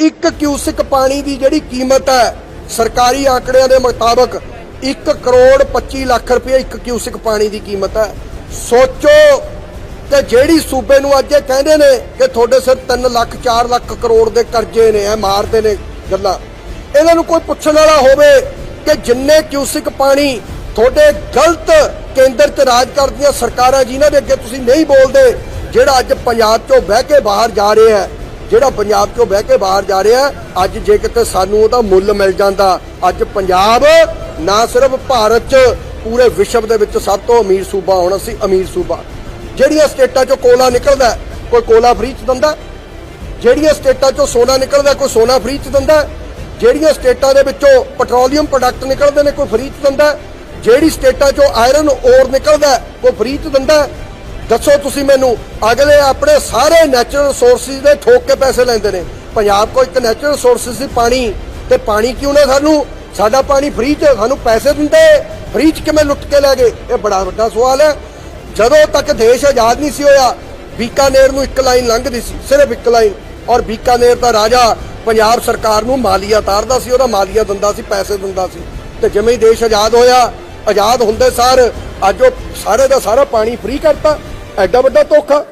ਇੱਕ ਕਿਊਸਿਕ ਪਾਣੀ ਦੀ ਜਿਹੜੀ ਕੀਮਤ ਹੈ, ਸਰਕਾਰੀ ਆંકੜਿਆਂ ਦੇ ਮੁਤਾਬਕ 1 ਕਰੋੜ 25 ਲੱਖ ਰੁਪਏ ਇੱਕ ਕਿਊਸਿਕ ਪਾਣੀ ਦੀ ਕੀਮਤ ਹੈ। ਸੋਚੋ ਤੇ ਜਿਹੜੀ ਸੂਬੇ ਨੂੰ ਅੱਜ ਇਹ ਕਹਿੰਦੇ ਨੇ ਕਿ ਤੁਹਾਡੇ ਸਿਰ 3 ਲੱਖ 4 ਲੱਖ ਕਰੋੜ ਦੇ ਕਰਜ਼ੇ ਨੇ, ਇਹ ਮਾਰਦੇ ਨੇ ਗੱਲਾਂ। ਇਹਨਾਂ ਨੂੰ ਕੋਈ ਪੁੱਛਣ ਵਾਲਾ ਹੋਵੇ ਕਿ ਜਿੰਨੇ ਕਿਊਸਿਕ ਪਾਣੀ ਤੁਹਾਡੇ ਗਲਤ ਕੇਂਦਰ 'ਚ ਰਾਜ ਕਰਦੀਆਂ ਸਰਕਾਰਾਂ, ਜਿਨ੍ਹਾਂ ਦੇ ਅੱਗੇ ਤੁਸੀਂ ਨਹੀਂ ਬੋਲਦੇ, ਜਿਹੜਾ ਅੱਜ ਪੰਜਾਬ 'ਚੋਂ ਬਹਿ ਕੇ ਬਾਹਰ ਜਾ ਰਿਹਾ ਹੈ ਜਿਹੜਾ ਪੰਜਾਬ 'ਚੋਂ ਬਹਿ ਕੇ ਬਾਹਰ ਜਾ ਰਿਹਾ, ਅੱਜ ਜੇ ਕਿਤੇ ਸਾਨੂੰ ਉਹਦਾ ਮੁੱਲ ਮਿਲ ਜਾਂਦਾ, ਅੱਜ ਪੰਜਾਬ ਨਾ ਸਿਰਫ ਭਾਰਤ 'ਚ, ਪੂਰੇ ਵਿਸ਼ਵ ਦੇ ਵਿੱਚ ਸਭ ਤੋਂ ਅਮੀਰ ਸੂਬਾ ਹੋਣਾ ਸੀ, ਅਮੀਰ ਸੂਬਾ। ਜਿਹੜੀਆਂ ਸਟੇਟਾਂ 'ਚੋਂ ਕੋਲਾ ਨਿਕਲਦਾ, ਕੋਈ ਕੋਲਾ ਫ੍ਰੀ 'ਚ ਦਿੰਦਾ। ਜਿਹੜੀਆਂ ਸਟੇਟਾਂ 'ਚੋਂ ਸੋਨਾ ਨਿਕਲਦਾ, ਕੋਈ ਸੋਨਾ ਫ੍ਰੀ 'ਚ ਦਿੰਦਾ। ਜਿਹੜੀਆਂ ਸਟੇਟਾਂ ਦੇ ਵਿੱਚੋਂ ਪੈਟਰੋਲੀਅਮ ਪ੍ਰੋਡਕਟ ਨਿਕਲਦੇ ਨੇ, ਕੋਈ ਫ੍ਰੀ 'ਚ ਦਿੰਦਾ। ਜਿਹੜੀ ਸਟੇਟਾਂ 'ਚੋਂ ਆਇਰਨ ਔਰ ਨਿਕਲਦਾ ਕੋਈ ਫ੍ਰੀ 'ਚ ਦਿੰਦਾ। ਦੱਸੋ ਤੁਸੀਂ ਮੈਨੂੰ, ਅਗਲੇ ਆਪਣੇ ਸਾਰੇ ਨੈਚੁਰਲ ਰਿਸੋਰਸਿਸ ਦੇ ਠੋਕ ਕੇ ਪੈਸੇ ਲੈਂਦੇ ਨੇ। ਪੰਜਾਬ ਕੋਲ ਇੱਕ ਨੈਚੁਰਲ ਰਿਸੋਰਸਿਸ ਸੀ ਪਾਣੀ, ਤੇ ਪਾਣੀ ਕਿਉਂ ਨਾ ਸਾਨੂੰ? ਸਾਡਾ ਪਾਣੀ ਫ੍ਰੀ 'ਚ, ਸਾਨੂੰ ਪੈਸੇ ਦਿੰਦੇ ਫ੍ਰੀ 'ਚ ਕਿਵੇਂ ਲੁੱਟ ਕੇ ਲੈ ਗਏ? ਇਹ ਬੜਾ ਵੱਡਾ ਸਵਾਲ ਹੈ। ਜਦੋਂ ਤੱਕ ਦੇਸ਼ ਆਜ਼ਾਦ ਨਹੀਂ ਸੀ ਹੋਇਆ, ਬੀਕਾਨੇਰ ਨੂੰ ਇੱਕ ਲਾਈਨ ਲੰਘਦੀ ਸੀ, ਸਿਰਫ ਇੱਕ ਲਾਈਨ। ਔਰ ਬੀਕਾਨੇਰ ਦਾ ਰਾਜਾ ਪੰਜਾਬ ਸਰਕਾਰ ਨੂੰ ਮਾਲੀਆ ਤਾਰਦਾ ਸੀ, ਉਹਦਾ ਮਾਲੀਆ ਦਿੰਦਾ ਸੀ, ਪੈਸੇ ਦਿੰਦਾ ਸੀ। ਤੇ ਜਿਵੇਂ ਹੀ ਦੇਸ਼ ਆਜ਼ਾਦ ਹੋਇਆ, ਆਜ਼ਾਦ ਹੁੰਦੇ ਸਾਰ ਅੱਜ ਉਹ ਸਾਰੇ ਦਾ ਸਾਰਾ ਪਾਣੀ ਫ੍ਰੀ ਕਰਤਾ। ਐਡਾ ਵੱਡਾ ਧੋਖਾ।